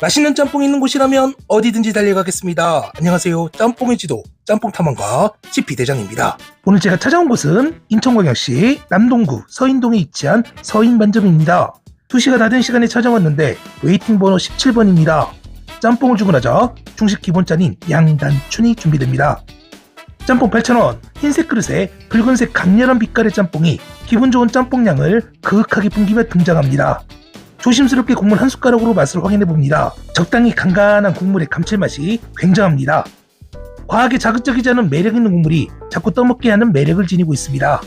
맛있는 짬뽕이 있는 곳이라면 어디든지 달려가겠습니다. 안녕하세요. 짬뽕의 지도, 짬뽕 탐험가 CP 대장입니다. 오늘 제가 찾아온 곳은 인천광역시 남동구 서인동에 위치한 서인반점입니다. 2시가 다 된 시간에 찾아왔는데 웨이팅 번호 17번입니다. 짬뽕을 주고 나자 중식 기본짠인 양단춘이 준비됩니다. 짬뽕 8,000원, 흰색 그릇에 붉은색 강렬한 빛깔의 짬뽕이 기분 좋은 짬뽕량을 그윽하게 풍기며 등장합니다. 조심스럽게 국물 한 숟가락으로 맛을 확인해 봅니다. 적당히 간간한 국물의 감칠맛이 굉장합니다. 과하게 자극적이지 않은 매력 있는 국물이 자꾸 떠먹게 하는 매력을 지니고 있습니다.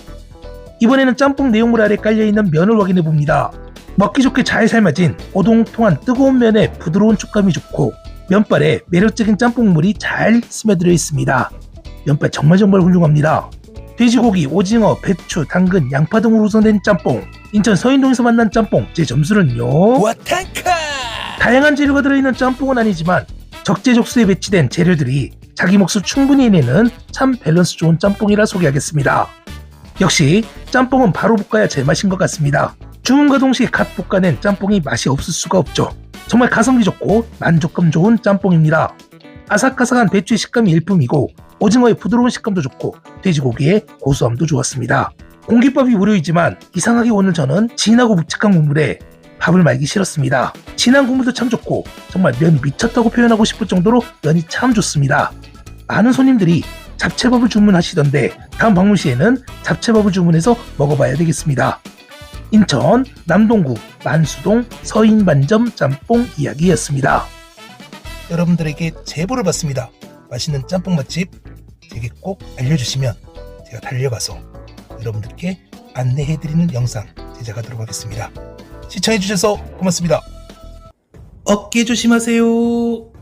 이번에는 짬뽕 내용물 아래 깔려있는 면을 확인해 봅니다. 먹기 좋게 잘 삶아진 오동통한 뜨거운 면에 부드러운 촉감이 좋고 면발에 매력적인 짬뽕물이 잘 스며들어 있습니다. 면발 정말 정말 훌륭합니다. 돼지고기, 오징어, 배추, 당근, 양파 등으로 구성된 짬뽕. 인천 서인동에서 만난 짬뽕. 제 점수는요. 와탄카! 다양한 재료가 들어있는 짬뽕은 아니지만 적재적소에 배치된 재료들이 자기 몫을 충분히 해내는 참 밸런스 좋은 짬뽕이라 소개하겠습니다. 역시 짬뽕은 바로 볶아야 제맛인 것 같습니다. 주문과 동시에 갓 볶아낸 짬뽕이 맛이 없을 수가 없죠. 정말 가성비 좋고 만족감 좋은 짬뽕입니다. 아삭아삭한 배추의 식감이 일품이고 오징어의 부드러운 식감도 좋고 돼지고기의 고소함도 좋았습니다. 공깃밥이 무료이지만 이상하게 오늘 저는 진하고 묵직한 국물에 밥을 말기 싫었습니다. 진한 국물도 참 좋고 정말 면이 미쳤다고 표현하고 싶을 정도로 면이 참 좋습니다. 많은 손님들이 잡채밥을 주문하시던데 다음 방문 시에는 잡채밥을 주문해서 먹어봐야 되겠습니다. 인천 남동구 만수동 서인반점 짬뽕 이야기였습니다. 여러분들에게 제보를 받습니다. 맛있는 짬뽕 맛집 제게 꼭 알려주시면 제가 달려가서 여러분들께 안내해드리는 영상 제작하도록 하겠습니다. 시청해주셔서 고맙습니다. 어깨 조심하세요.